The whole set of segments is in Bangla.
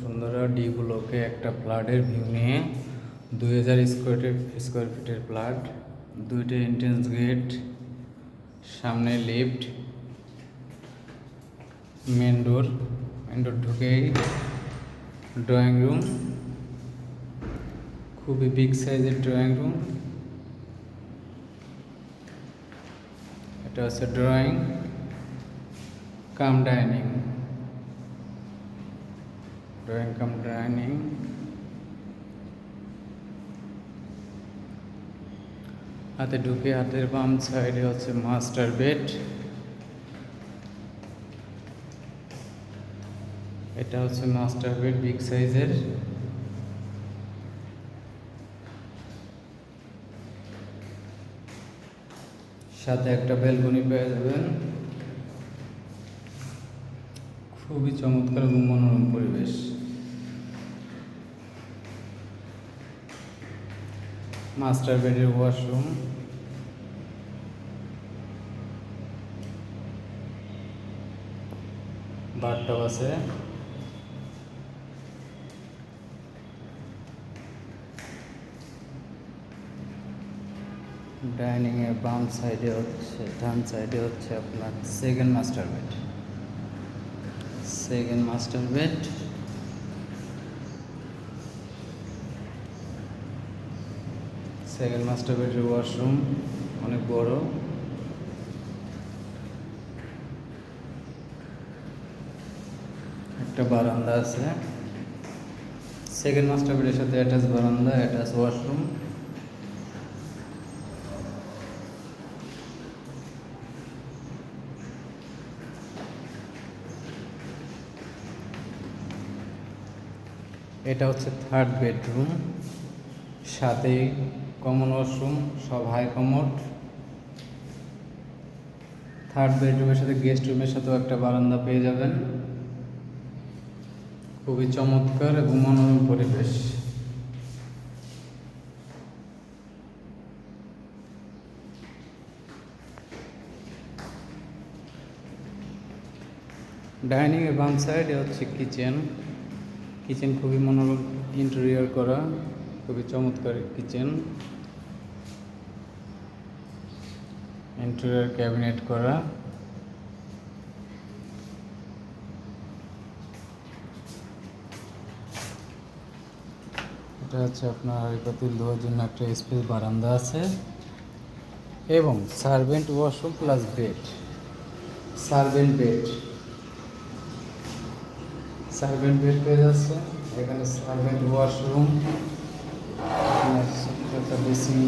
সুন্দরা ডিগুলোকে একটা ফ্ল্যাটের ভিউ নিয়ে দুই হাজার স্কোয়ার স্কোয়ার ফিটের ফ্ল্যাট দুইটা এন্ট্রেন্স গেট সামনে lift main door main door ঢুকেই ড্রয়িং রুম খুবই বিগ সাইজের ড্রয়িং রুম এটা হচ্ছে drawing cum dining cum dining হাতে ঢুকে হাতের বাম সাইডে হচ্ছে মাস্টার বেড এটা হচ্ছে মাস্টার বেড বিগ সাইজের সাথে একটা বেলকনি পেয়ে যাবেন। খুবই চমৎকার এবং মনোরম পরিবেশ। মাস্টার বেডের ওয়াশরুম বাথটব আছে। ডাইনিং এর বাম সাইডে হচ্ছে, ডান সাইডে হচ্ছে আপনার second master bed second master bed second master বেডের ওয়াশরুম, অনেক বড়। একটা বারান্দা আছে। সেকেন্ড মাস্টার বেডের সাথে অ্যাটাচ বারান্দা অ্যাটাচ ওয়াশরুম। এটা হচ্ছে থার্ড বেডরুম সাথে কমন ওয়াশরুম, সব হাই কমোড। থার্ড বেডরুমের সাথে গেস্ট রুমের সাথেও একটা বারান্দা পেয়ে যাবেন। খুবই চমৎকার এবং মনোরম পরিবেশ। ডাইনিং এর বাম সাইডে হচ্ছে কিচেন কিচেন খুবই মনোরম ইন্টেরিয়র করা। খুবই চমৎকার কিচেন ইন্টেরিয়র ক্যাবিনেট করা। এটা হচ্ছে আপনার হাড়িপা তুল ধোয়ার জন্য একটা স্পেস বারান্দা আছে। এবং servant washroom plus bed servant bed servant bed পেয়ে যাচ্ছে। এখানে সার্ভেন্ট ওয়াশরুম একটা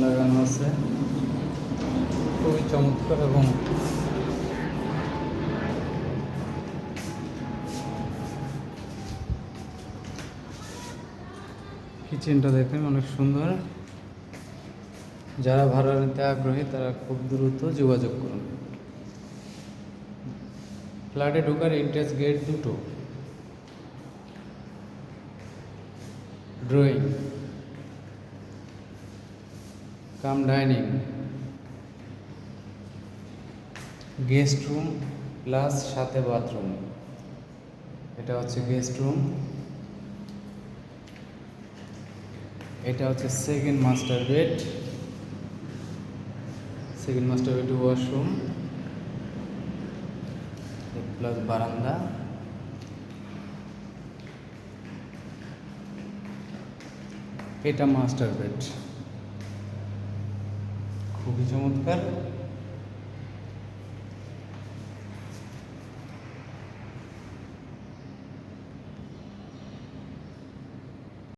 লাগানো আছে। খুবই চমৎকার এবং কিচেনটা দেখেন অনেক সুন্দর। যারা ভাড়া নিতে আগ্রহী, তারা খুব দ্রুত যোগাযোগ করুন। ফ্ল্যাটে ঢোকার এন্ট্রেন্স গেট দুটো। Drawing cum dining, guest room plus সাথে বাথরুম। এটা হচ্ছে গেস্ট রুম। এটা হচ্ছে second master bed second master bed washroom plus বারান্দা এটা মাস্টার বেড খুবই চমৎকার।